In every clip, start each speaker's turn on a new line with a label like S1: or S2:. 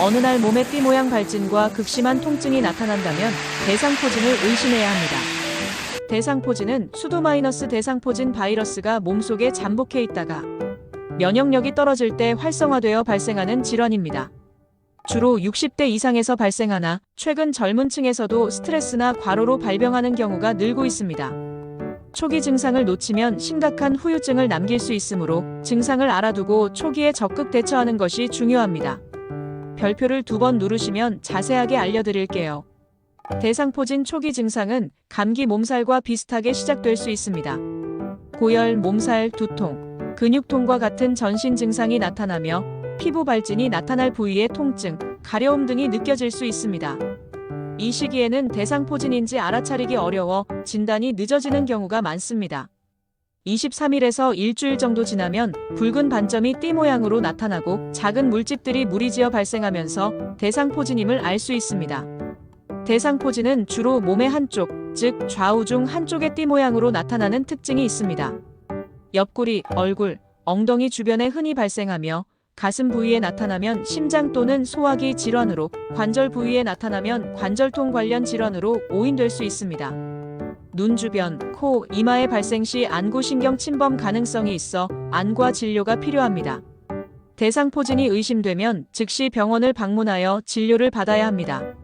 S1: 어느 날 몸의 띠 모양 발진과 극심한 통증이 나타난다면 대상포진을 의심해야 합니다. 대상포진은 수도마이너스 대상포진 바이러스가 몸속에 잠복해 있다가 면역력이 떨어질 때 활성화되어 발생하는 질환입니다. 주로 60대 이상에서 발생하나 최근 젊은 층에서도 스트레스나 과로로 발병하는 경우가 늘고 있습니다. 초기 증상을 놓치면 심각한 후유증을 남길 수 있으므로 증상을 알아두고 초기에 적극 대처하는 것이 중요합니다. 별표를 두 번 누르시면 자세하게 알려드릴게요. 대상포진 초기 증상은 감기 몸살과 비슷하게 시작될 수 있습니다. 고열, 몸살, 두통, 근육통과 같은 전신 증상이 나타나며 피부 발진이 나타날 부위의 통증, 가려움 등이 느껴질 수 있습니다. 이 시기에는 대상포진인지 알아차리기 어려워 진단이 늦어지는 경우가 많습니다. 23일에서 일주일 정도 지나면 붉은 반점이 띠 모양으로 나타나고 작은 물집들이 무리지어 발생하면서 대상포진임을 알 수 있습니다. 대상포진은 주로 몸의 한쪽, 즉 좌우 중 한쪽의 띠 모양으로 나타나는 특징이 있습니다. 옆구리, 얼굴, 엉덩이 주변에 흔히 발생하며 가슴 부위에 나타나면 심장 또는 소화기 질환으로, 관절 부위에 나타나면 관절통 관련 질환으로 오인될 수 있습니다. 눈 주변, 코, 이마에 발생 시 안구신경 침범 가능성이 있어 안과 진료가 필요합니다. 대상포진이 의심되면 즉시 병원을 방문하여 진료를 받아야 합니다.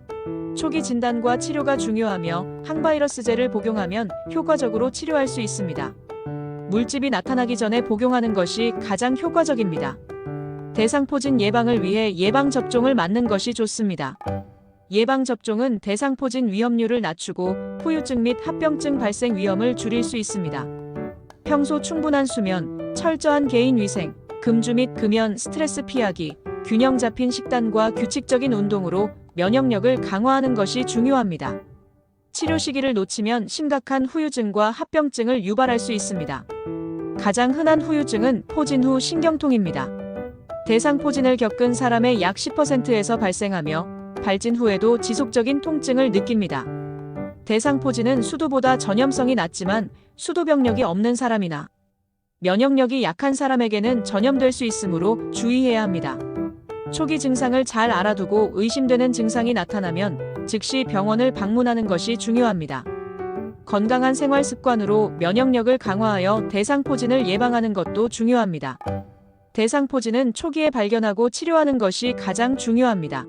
S1: 초기 진단과 치료가 중요하며 항바이러스제를 복용하면 효과적으로 치료할 수 있습니다. 물집이 나타나기 전에 복용하는 것이 가장 효과적입니다. 대상포진 예방을 위해 예방접종을 맞는 것이 좋습니다. 예방접종은 대상포진 위험률을 낮추고 후유증 및 합병증 발생 위험을 줄일 수 있습니다. 평소 충분한 수면, 철저한 개인 위생, 금주 및 금연, 스트레스 피하기, 균형 잡힌 식단과 규칙적인 운동으로 면역력을 강화하는 것이 중요합니다. 치료 시기를 놓치면 심각한 후유증과 합병증을 유발할 수 있습니다. 가장 흔한 후유증은 포진 후 신경통입니다. 대상포진을 겪은 사람의 약 10%에서 발생하며 발진 후에도 지속적인 통증을 느낍니다. 대상포진은 수두보다 전염성이 낮지만 수두병력이 없는 사람이나 면역력이 약한 사람에게는 전염될 수 있으므로 주의해야 합니다. 초기 증상을 잘 알아두고 의심되는 증상이 나타나면 즉시 병원을 방문하는 것이 중요합니다. 건강한 생활 습관으로 면역력을 강화하여 대상포진을 예방하는 것도 중요합니다. 대상포진은 초기에 발견하고 치료하는 것이 가장 중요합니다.